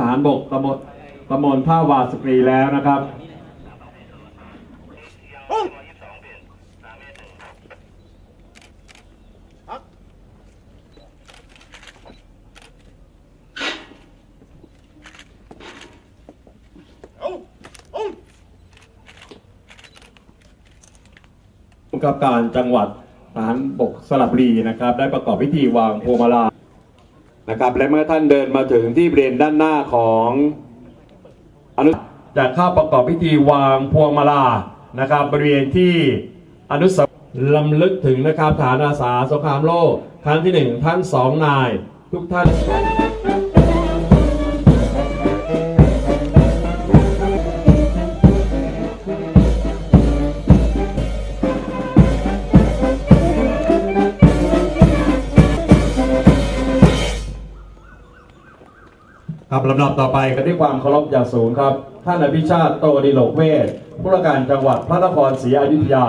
ทหารบกตำบลตำบลท่าวาสกรีแล้วนะครับ ผู้กำกับการจังหวัดทหารบกสระบุรีนะครับ ได้ประกอบพิธีวางพวงมาลา นะครับและเมื่อท่านเดินมาถึงที่บริเวณด้านหน้าของอนุจะเข้าประกอบพิธีวางพวงมาลานะครับบริเวณที่อนุสาวรลำลึกถึงนะครับฐานอาสาสงครามโลกครั้งที่หนึ่งท่านสองนาย ทุกท่าน ครับลำดับต่อไปกันด้วยความเคารพอย่างสูงครับ ท่านอภิชาติโตดิโลกเวทผู้ว่าการจังหวัดพระนครศรีอยุธยา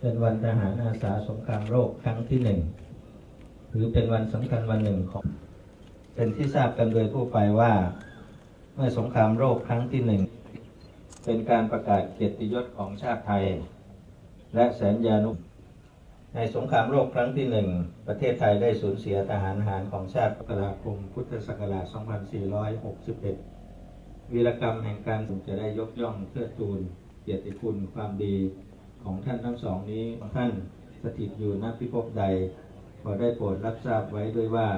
เป็นวันทหารอาสาสงครามโลกครั้งที่หนึ่งถือเป็นวันสำคัญวันหนึ่งของ เป็นที่ทราบกันโดยทั่วไปว่าเมื่อสงครามโลกครั้งที่หนึ่ง เป็นการประกาศเกียรติยศของชาติไทย และแสนยานุในสงครามโลกครั้งที่หนึ่ง ประเทศไทยได้สูญเสียทหารหารของชาติมกราคมพุทธศักราช 2461 วีรกรรมแห่งการจะได้ยกย่องเทิดทูนเกียรติคุณความดีของท่านทั้งสองนี้ท่านสถิตอยู่ณพิภพใด ขอได้โปรดรับทราบไว้ด้วยว่า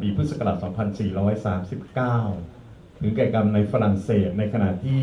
ปีพุทธศักราช 2439 ถึงแก่กรรมในฝรั่งเศสในขณะที่